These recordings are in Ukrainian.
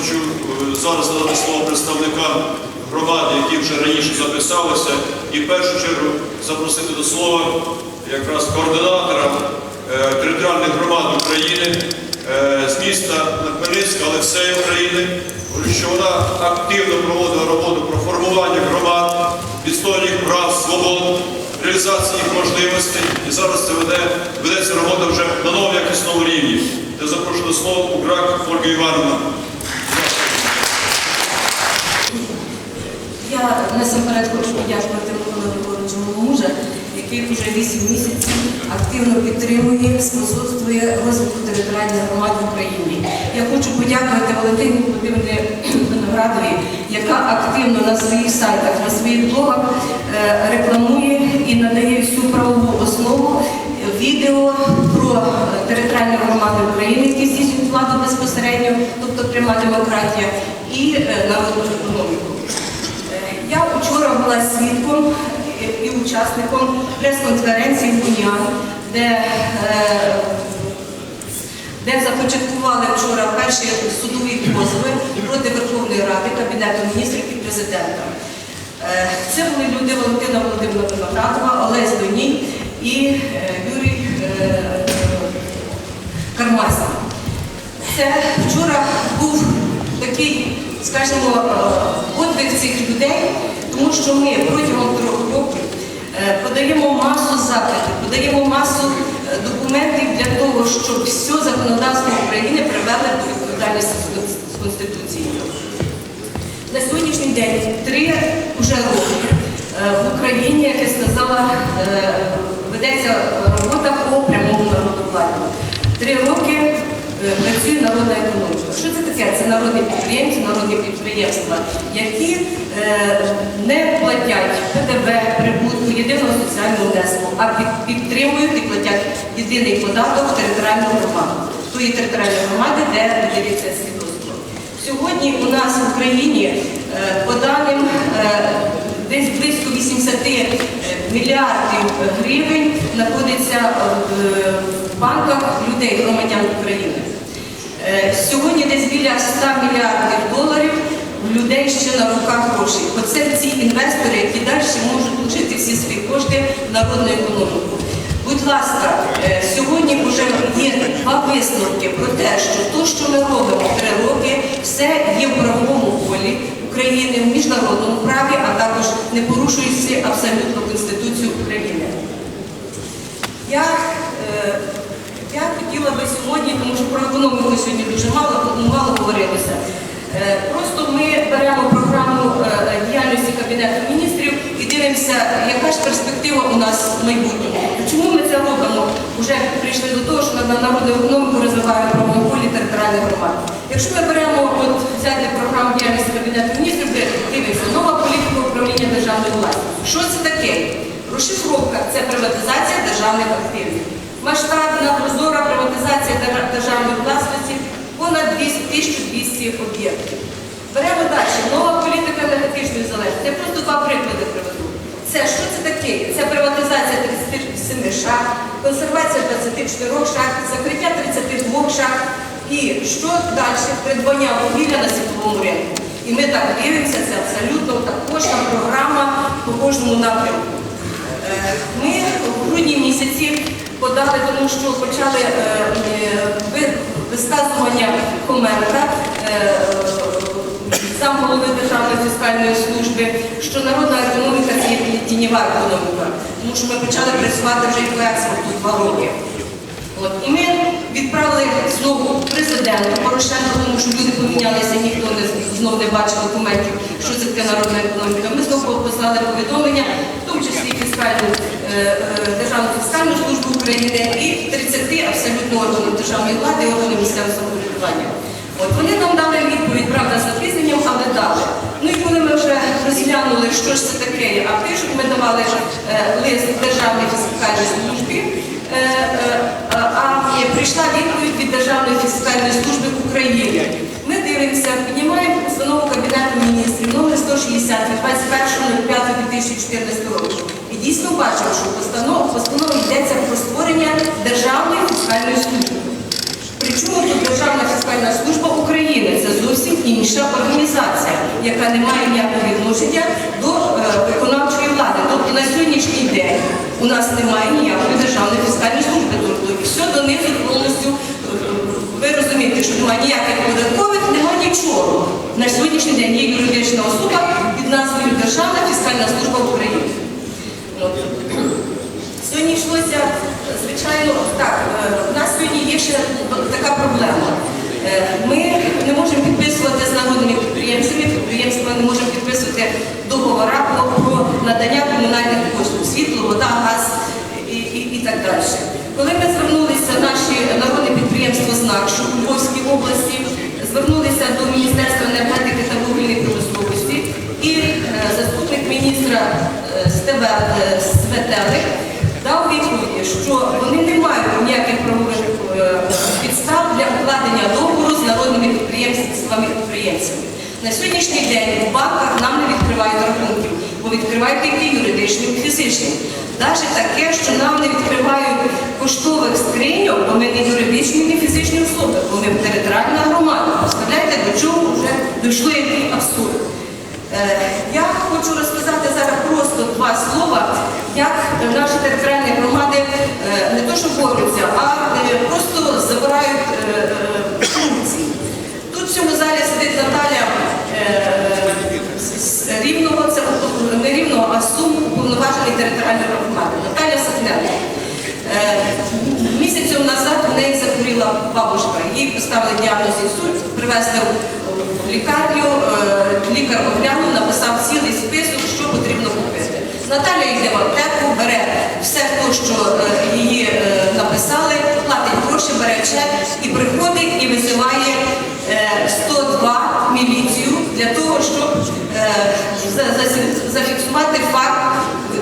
хочу е, зараз надати слово представникам громади, які вже раніше записалися, і в першу чергу запросити до слова якраз координатора е, територіальних громад України е, з міста Хмельницька, але всієї України, що вона активно проводила роботу про формування громад, їх прав, свобод, реалізації їх можливостей. І зараз це веде, ведеться робота вже на новому якісному рівні. Я запрошую до слова Уграк Ольга Івановна. Я насамперед хочу подякувати Миколі Григоровичу мужа, який вже 8 місяців активно підтримує, способствує розвитку територіальних громад в Україні. Я хочу подякувати Валентині Володимирівні Виноградовій, яка активно на своїх сайтах, на своїх блогах е, рекламує і надає всю правову основу відео про е, територіальні громади України, які здійснюють владу безпосередньо, тобто пряма демократія, і е, народну економіку. Е, Я вчора була свідком учасником прес-конференції Бунян, де, е, де започаткували вчора перші судові позови проти Верховної Ради, Кабінету міністрів і президента. Е, Це були люди Валентина Володимира Виноградова, Олесь Доній і е, Юрій Кармазін. Це вчора був такий, скажімо, подвиг цих людей, тому що ми протягом трьох років подаємо масу запитів, подаємо масу е, документів для того, щоб все законодавство України привели до відповідальності з Конституцією. На сьогоднішній день три вже роки е, в Україні, як я сказала, е, ведеться робота по прямому народовладдю. Три роки е, працює народна економіка. Що це таке? Це народні підприємці, народні підприємства, які е, не платять ПДВ, прибутку, єдиного соціального внеску, а під- підтримують і платять єдиний податок в територіальну громаду. Тої територіальної громади, де видається свідоцтво. Сьогодні у нас в Україні е, по даним е, десь близько 80 мільярдів гривень знаходиться е, в банках людей, громадян України. Е, Сьогодні десь біля 100 мільярдів доларів в людей ще на руках грошей. Оце ці інвестори, які далі можуть вложити всі свої кошти в народну економіку. Будь ласка, е, сьогодні вже є два висновки про те, що те, що ми робимо три роки, все є в правовому полі України, в міжнародному праві, а також не порушується абсолютно Конституцію України. Я, е, я хотіла би сьогодні, тому що про економіку ми сьогодні дуже мало, мало говорилося. Е, просто ми беремо програму е, діяльності Кабінету міністрів і дивимося, яка ж перспектива у нас в майбутньому. Чому ми це робимо? Вже прийшли до того, що на народну економіку розвиваємо в правовому територіальних громад. Якщо ми беремо от, взяти програму діяльності Кабінету міністрів, де дивимося нова політика управління державної власті. Що це таке? Розшифровка це приватизація державних активів. Масштабна прозора приватизація державної власності понад 1200 об'єктів. Беремо далі. Нова політика енергетичної залежності. Я просто два приклади приведу. Це що це таке? Це приватизація 37 шахт, консервація 24 шахт, закриття 32 шахт. І що далі? Придбання вугілля на світовому ринку. І ми так дивимося, це абсолютно також програма по кожному напрямку. Ми в грудні місяці подали, тому що почали е, е, висказування Хоменка, е, сам голови Державної фіскальної служби, що народна економіка це тіньова економіка, тому що ми почали працювати вже і по експорту два роки. І ми відправили знову президенту Порошенка, тому що люди помінялися, ніхто не знов не бачив документів, що це таке народна економіка. Ми знову послали повідомлення, в тому числі і фіскальну, е, е, Державну фіскальну службу України і 30 абсолютно органів державної влади і органів місцевого самоврядування. От вони нам дали відповідь, правда, з запізненням, але дали. Ну і коли ми вже розглянули, що ж це таке, а пишуть, ми давали е, лист службі. Е, е, а прийшла відповідь від Державної фіскальної служби України. Ми дивимося, піднімаємо постанову Кабінету міністрів номер 160 від 21.05.2014 року. Дійсно що постанов- постанові йдеться про створення Державної фіскальної служби. Причому тут Державна фіскальна служба України це зовсім інша організація, яка не має ніякого відношення до е, виконавчої влади. Тобто на сьогоднішній день у нас немає ніякої державної фіскальної служби. Тобто все донизу повністю. е, Ви розумієте, що немає ніяких податкових, немає нічого. На сьогоднішній день є юридична особа під назвою Державна фіскальна служба України. Сьогодні йшлося, звичайно, так, у нас сьогодні є ще така проблема. Е, Ми не можемо підписувати з народними підприємцями, підприємства не можемо підписувати договори про, надання комунальних послуг, світло, вода, газ і, і, і так далі. Коли ми Светелик дав відповіді, що вони не мають ніяких правових е, підстав для укладення договору з народними підприємствами підприємцями. На сьогоднішній день в банках нам не відкривають рахунків, бо відкривають тільки юридичні і фізичні. Навіть таке, що нам не відкривають поштових скриньок, бо ми не юридичні, не фізичні особи, бо ми територіальна громада. Представляєте, до чого вже дійшло який абсурд. Е, Я хочу розказати зараз просто два слова, як наші територіальні громади е, не то що борються, а е, просто забирають е, функції. Тут в цьому залі сидить Наталя з- Рівного, це не Рівного, а Сум, уповноважений територіальної громади. Наталя Сахненко. Е, Місяцем назад у неї захворіла бабушка. Їй поставили діагноз інсульт, привезли в лікарню, лікар оглянув, написав цілий список, що потрібно купити. Наталя йде в аптеку, бере все те, що е, її е, написали, платить гроші, бере чек і приходить і визиває е, 102 міліцію для того, щоб е, за- за- зафіксувати факт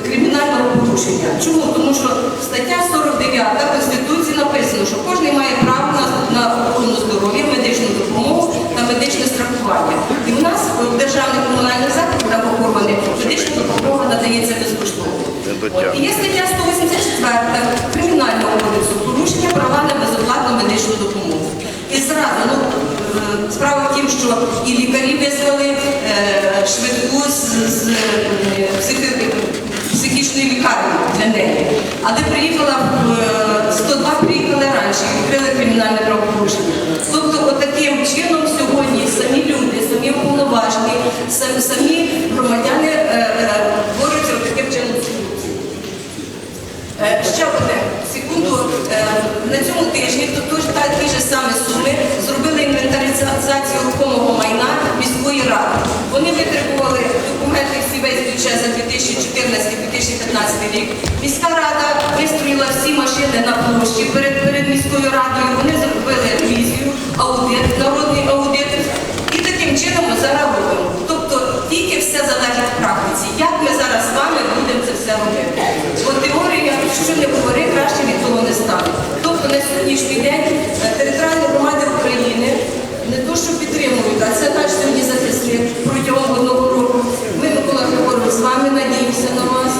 кримінального порушення. Чому? Тому що стаття 49 Конституції написано, що кожен має право на, на охорону здоров'я, медичну допомогу та медичне страхування. І в нас в державних комунальних закладах охорони медична допомога надається безкоштовно. От. Є стаття 184 Кримінального кодексу порушення права на безоплатну медичну допомогу. І зразу, ну, е, справа в тім, що і лікарі визвали е, швидку з, з е, психи- психічної лікарні для неї. Але приїхала в е, 102 приїхали раніше і відкрили кримінальне правопорушення. Тобто, отаким чином сьогодні самі люди, самі уповноважені, самі громадяни е, е, борються таким чином з корупцією. Е, Ще одне, секунду, Е, на цьому тижні ті ж самі суми зробили інвентаризацію рухомого майна міської ради. Вони витребували документи всі весь бюджет за 2014-2015 рік. Міська рада вистроїла всі машини на площі перед, перед міською радою. Вони зробили ревізію, аудит, народний аудит. І таким чином ми зараз робимо. Тобто тільки все залежить в практиці. Як ми зараз з вами будемо це все робити? Бо теорія, що не говори, краще від того не стане. Тобто на сьогоднішній день е, територіальні громади України не то, що підтримують, а це наш сьогодні захисник протягом одного року. Ми, Микола Григорович, з вами надіємося на вас.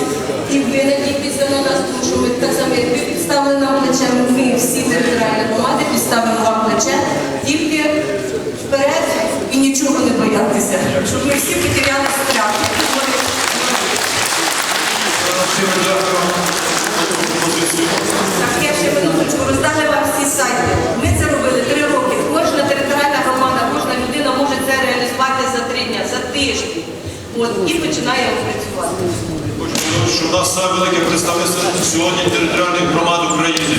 І ви надійтеся на нас, тому що ми так само, як ви підставили нам плече, ми всі територіальні громади підставимо вам плече тільки вперед і нічого не боятися, щоб ми всі потеряли страх. Всім дякую за таку пропозицію. Так, я ще минуточку роздали вам всі сайти. Ми це робили три роки. Кожна територіальна громада, кожна людина може це реалізувати за три дня, за тиждень. І починає працювати. Що в нас саме велике представництво сьогодні територіальних громад України.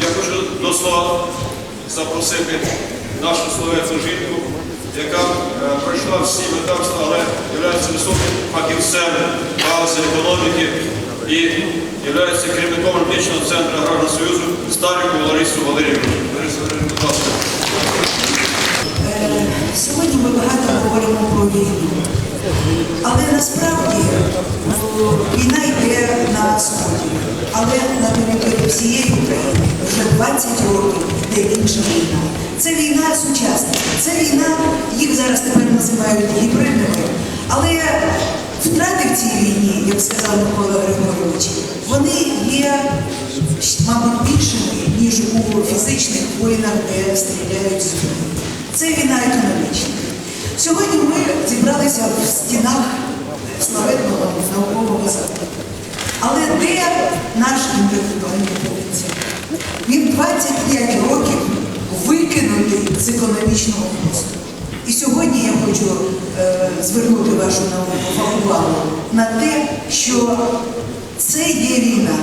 Я хочу до слова запросити нашу словецьку жінку, яка е, пройшла всі видавства, але є високим фахівцем галузі економіки і є керівником медичного центру Аграрного Союзу Старіку Ларису Валерійовну. Інша війна. Це війна сучасна. Це війна, їх зараз тепер називають гібридними. Але втрати в цій війні, як сказав Микола Григорович, вони є, мабуть, більшими, ніж у фізичних воїнах, де стріляють зброї. Це війна економічна. Сьогодні ми зібралися в стінах славетного наукового закладу. Але де наш інтелектуальний потенціал? Він 25 років викинутий з економічного простору. І сьогодні я хочу е, звернути вашу науку увагу на те, що це є війна.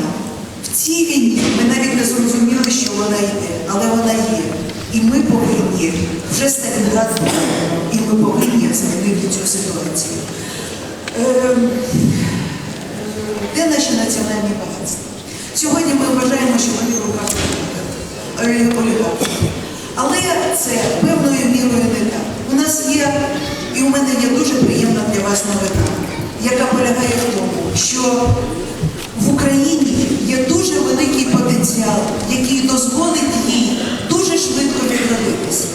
В цій війні ми навіть не зрозуміли, що вона йде, але вона є. І ми повинні вже Сталінград і ми повинні змінити цю ситуацію. Е, де наші національні багатства? Сьогодні ми вважаємо, що вони в руках олігархів. Але це певною мірою не так. У нас є, і у мене є дуже приємна для вас новина, яка полягає в тому, що в Україні є дуже великий потенціал, який дозволить їй дуже швидко відродитися.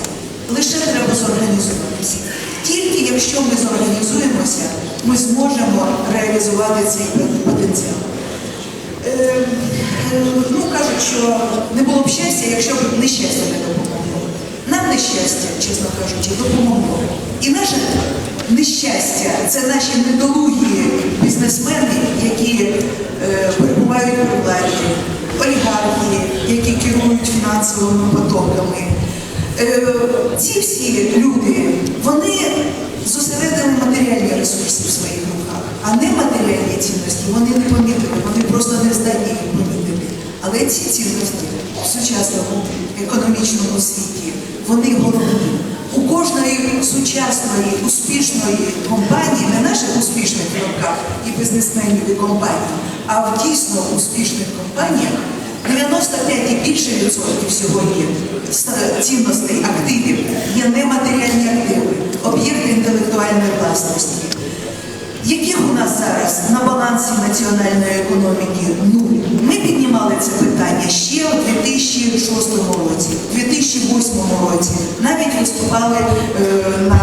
Лише треба зорганізуватися. Тільки якщо ми зорганізуємося, ми зможемо реалізувати цей потенціал. Е, е, ну, кажуть, що не було б щастя, якщо б нещастя не допомогло. Нам нещастя, чесно кажучи, допомогло. І наше нещастя це наші недолугі бізнесмени, які е, перебувають при владі, олігархи, які керують фінансовими потоками. Е, ці всі люди, вони зосередили матеріальні ресурси в своїх руках, а не матеріальні цінності вони не помітили, вони просто не здатні їх помітити. Але ці цінності в сучасному економічному світі, вони головні. У кожної сучасної успішної компанії, не наших успішних руках і бізнесменів і компаній, а в дійсно успішних компаніях 95 і більше відсотків сьогодні цінностей активів є нематеріальні активи, об'єкти інтелектуальної власності. Яких у нас зараз на балансі національної економіки нуль? Ми піднімали це питання ще у 2006 році, у 2008 році. Навіть виступали е, на,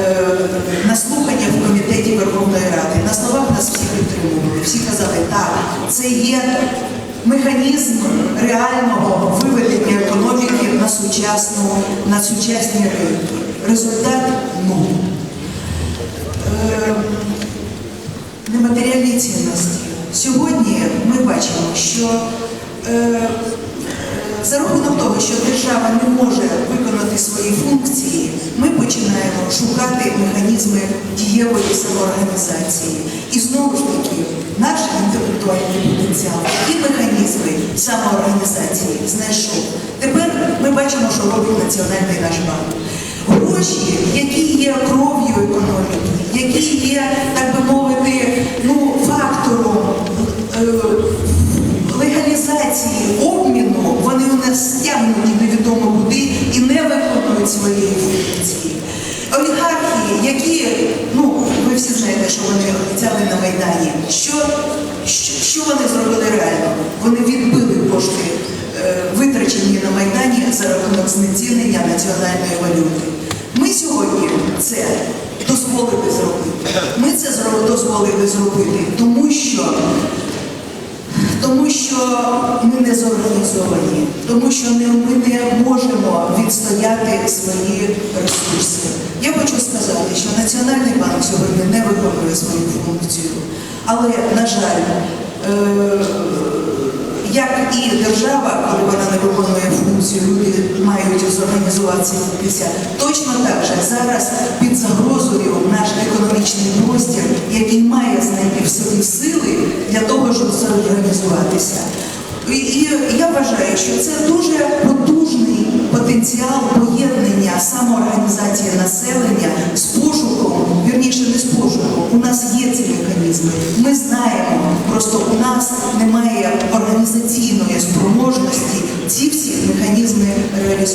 е, на слухання в комітеті Верховної Ради. На словах нас всі підтримували. Всі казали, так, це є механізм реального виведення економіки на сучасну, на сучасні ринки. Результат нуль. Нематеріальні цінності. Сьогодні ми бачимо, що е, за рахунок того, що держава не може виконати свої функції, ми починаємо шукати механізми дієвої самоорганізації. І знову ж таки, наш інтелектуальний потенціал і механізми самоорганізації знайшов. Тепер ми бачимо, що робить Національний наш банк. Гроші, які є кров'ю економіки, які є, так би мовити, легалізації обміну, вони у нас стягнуті невідомо куди і не виконують своєї функції. Олігархи, які, ну, ви всі знаєте, що вони обіцяли на Майдані, що, що, що вони зробили реально? Вони відбили кошти, е, витрачені на Майдані за рахунок знецінення національної валюти. Ми сьогодні це дозволили зробити. Ми це дозволили зробити, тому що тому що ми не зорганізовані, тому що ми не можемо відстояти свої ресурси. Я хочу сказати, що Національний банк сьогодні не виконує свою функцію, але, на жаль, е, як і держава, коли вона не виконує функцію, люди мають зорганізуватися. Точно так же зараз під загрозою наш економічний простір, який має знайти в собі сили для того, щоб зорганізуватися. І, і я вважаю, що це дуже потужний потенціал поєднання самоорганізації населення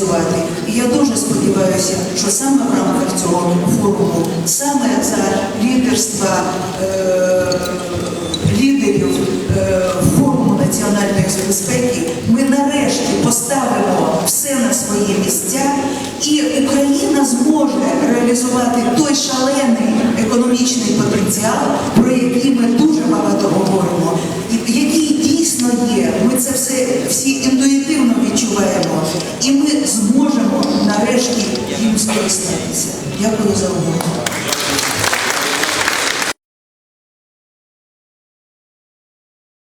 реалізувати. І я дуже сподіваюся, що саме в рамках цього форуму, саме за лідерства е, лідерів е, форуму національної безпеки, ми нарешті поставимо все на свої місця, і Україна зможе реалізувати той шалений економічний потенціал, про який ми дуже багато говоримо, і який дійсно є. Ми це все всі інтуїтивно скористатися. Дякую за увагу.